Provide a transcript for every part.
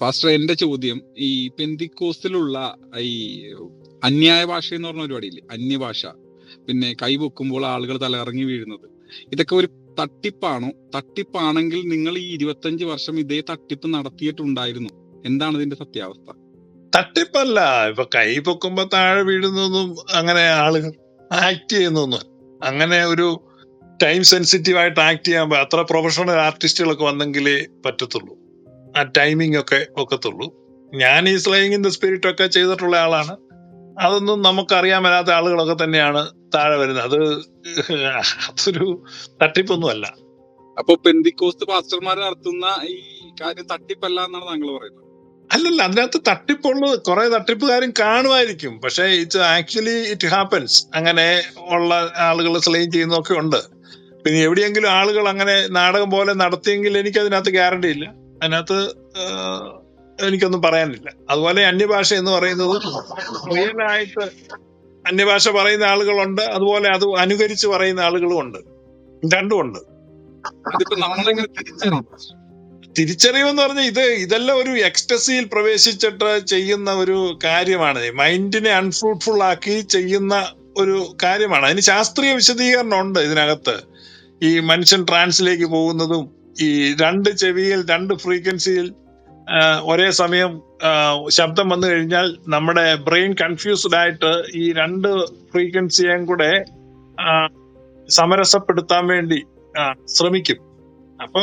Pastor എന്റെ ചോദ്യം ഈ പെന്തിക്കോസ്റ്റിലുള്ള ഈ അന്യായ ഭാഷ എന്ന് പറഞ്ഞ പരിപാടിയില്ലേ? അന്യഭാഷ. പിന്നെ കൈ വെക്കുമ്പോൾ ആളുകൾ തലകറങ്ങി വീഴുന്നത്. ഇതൊക്കെ ഒരു തട്ടിപ്പാണോ? തട്ടിപ്പാണെങ്കിൽ നിങ്ങൾ ഈ ഇരുപത്തഞ്ച് വർഷം ഇതേ തട്ടിപ്പ് നടത്തിയിട്ടുണ്ടായിരുന്നു. എന്താണ് ഇതിന്റെ സത്യാവസ്ഥ? തട്ടിപ്പല്ല. ഇപ്പൊ കൈ പൊക്കുമ്പോ താഴെ വീഴുന്നൊന്നും അങ്ങനെ ആളുകൾ ആക്ട് ചെയ്യുന്നൊന്നും. അങ്ങനെ ഒരു ടൈം സെൻസിറ്റീവ് ആയിട്ട് ആക്ട് ചെയ്യാൻ അത്ര പ്രൊഫഷണൽ ആർട്ടിസ്റ്റുകളൊക്കെ വന്നെങ്കിലേ പറ്റത്തുള്ളൂ. ആ ടൈമിംഗ് ഒക്കെ ഒക്കത്തുള്ളൂ. ഞാൻ ഈ സ്ലൈങ് ഇൻ ദ സ്പിരിറ്റ് ഒക്കെ ചെയ്തിട്ടുള്ള ആളാണ്. അതൊന്നും നമുക്കറിയാൻ വരാത്ത ആളുകളൊക്കെ തന്നെയാണ് താഴെ വരുന്നത്. അത് അതൊരു തട്ടിപ്പൊന്നുമല്ല. അപ്പൊ പെന്തിക്കോസ്റ്റ് പാസ്റ്റർമാർ നടത്തുന്ന ഈ കാര്യം തട്ടിപ്പല്ല എന്നാണ് താങ്കൾ പറയുന്നത്? അല്ലല്ല അതിനകത്ത് തട്ടിപ്പുള്ളത് കുറെ തട്ടിപ്പുകാരും കാണുമായിരിക്കും. പക്ഷെ ഇറ്റ് ആക്ച്വലി ഇറ്റ് ഹാപ്പൻസ് അങ്ങനെ ഉള്ള ആളുകൾ സ്ലെയിം ചെയ്യുന്നതൊക്കെ ഉണ്ട്. പിന്നെ എവിടെയെങ്കിലും ആളുകൾ അങ്ങനെ നാടകം പോലെ നടത്തിയെങ്കിൽ എനിക്ക് അതിനകത്ത് ഗ്യാരണ്ടി ഇല്ല. അതിനകത്ത് എനിക്കൊന്നും പറയാനില്ല. അതുപോലെ അന്യഭാഷ എന്ന് പറയുന്നത് റിയലായിട്ട് അന്യഭാഷ പറയുന്ന ആളുകളുണ്ട്. അതുപോലെ അത് അനുകരിച്ച് പറയുന്ന ആളുകളും ഉണ്ട്. രണ്ടും ഉണ്ട്. ഇതിപ്പോ നമ്മളെങ്ങനെ തിരിച്ചറിയും തിരിച്ചറിവെന്ന് പറഞ്ഞാൽ ഇത് ഇതെല്ലാം ഒരു എക്സ്റ്റസിയിൽ പ്രവേശിച്ചിട്ട് ചെയ്യുന്ന ഒരു കാര്യമാണ്. മൈൻഡിനെ അൺഫ്രൂട്ട്ഫുൾ ആക്കി ചെയ്യുന്ന ഒരു കാര്യമാണ്. അതിന് ശാസ്ത്രീയ വിശദീകരണം ഉണ്ട് ഇതിനകത്ത്. ഈ മനുഷ്യൻ ട്രാൻസിലേക്ക് പോകുന്നതും ഈ രണ്ട് ചെവിയിൽ രണ്ട് ഫ്രീക്വൻസിയിൽ ഒരേ സമയം ശബ്ദം വന്നു കഴിഞ്ഞാൽ നമ്മുടെ ബ്രെയിൻ കൺഫ്യൂസ്ഡ് ആയിട്ട് ഈ രണ്ട് ഫ്രീക്വൻസിയെയും കൂടെ സമരസപ്പെടുത്താൻ വേണ്ടി ശ്രമിക്കും. അപ്പൊ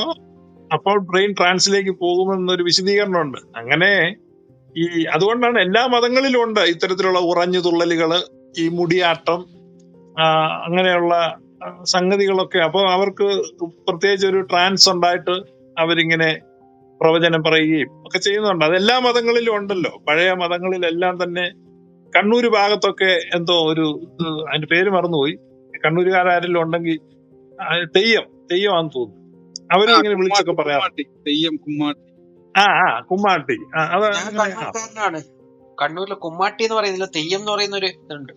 അപ്പോൾ ബ്രെയിൻ ട്രാൻസിലേക്ക് പോകുമെന്നൊരു വിശദീകരണമുണ്ട്. അങ്ങനെ ഈ അതുകൊണ്ടാണ് എല്ലാ മതങ്ങളിലും ഉണ്ട് ഇത്തരത്തിലുള്ള ഉറഞ്ഞു തുള്ളലുകൾ ഈ മുടിയാട്ടം അങ്ങനെയുള്ള സംഗതികളൊക്കെ. അപ്പോൾ അവർക്ക് പ്രത്യേകിച്ച് ഒരു ട്രാൻസ് ഉണ്ടായിട്ട് അവരിങ്ങനെ പ്രവചനം പറയുകയും ഒക്കെ ചെയ്യുന്നുണ്ട്. അതെല്ലാ മതങ്ങളിലും ഉണ്ടല്ലോ. പഴയ മതങ്ങളിലെല്ലാം തന്നെ കണ്ണൂർ ഭാഗത്തൊക്കെ എന്തോ ഒരു അതിന്റെ പേര് മറന്നുപോയി. കണ്ണൂരുകാരും ഉണ്ടെങ്കിൽ തെയ്യം തെയ്യമാണെന്ന് തോന്നുന്നു. അവരും ഇങ്ങനെ വിളിച്ചൊക്കെ പറയാം തെയ്യം കുമ്മാട്ടി. ആ ആ കുമ്മാട്ടി. അത് കണ്ണൂരിലെ കുമ്മാട്ടി എന്ന് പറയുന്നില്ല തെയ്യം എന്ന് പറയുന്ന ഒരു ഇതുണ്ട്.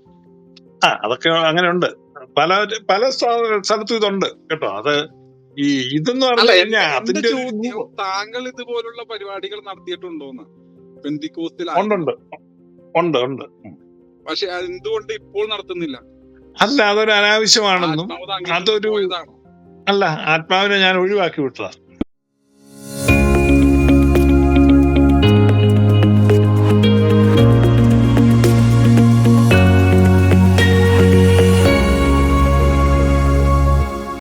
ആ അതൊക്കെ അങ്ങനെ ഉണ്ട് പല പല സ്ഥ- സ്ഥലത്തും ഇതുണ്ട് കേട്ടോ. അത് ഈ ഇതെന്ന് അല്ല പറഞ്ഞു എന്റെ കഴിഞ്ഞാൽ എന്റെ അതിന്റെ താങ്കൾ ഇതുപോലുള്ള പരിപാടികൾ നടത്തിയിട്ടുണ്ടോന്ന്? പെന്തിക്കോസ്റ്റിൽ ഉണ്ട് ഉണ്ട്. ഉണ്ട്. പക്ഷെ എന്തുകൊണ്ട് ഇപ്പോൾ നടത്തുന്നില്ല? അല്ല അതൊരു അനാവശ്യമാണെന്നും അതൊരു അല്ല ആത്മാവിനെ ഞാൻ ഒഴിവാക്കി വിട്ടതാണ്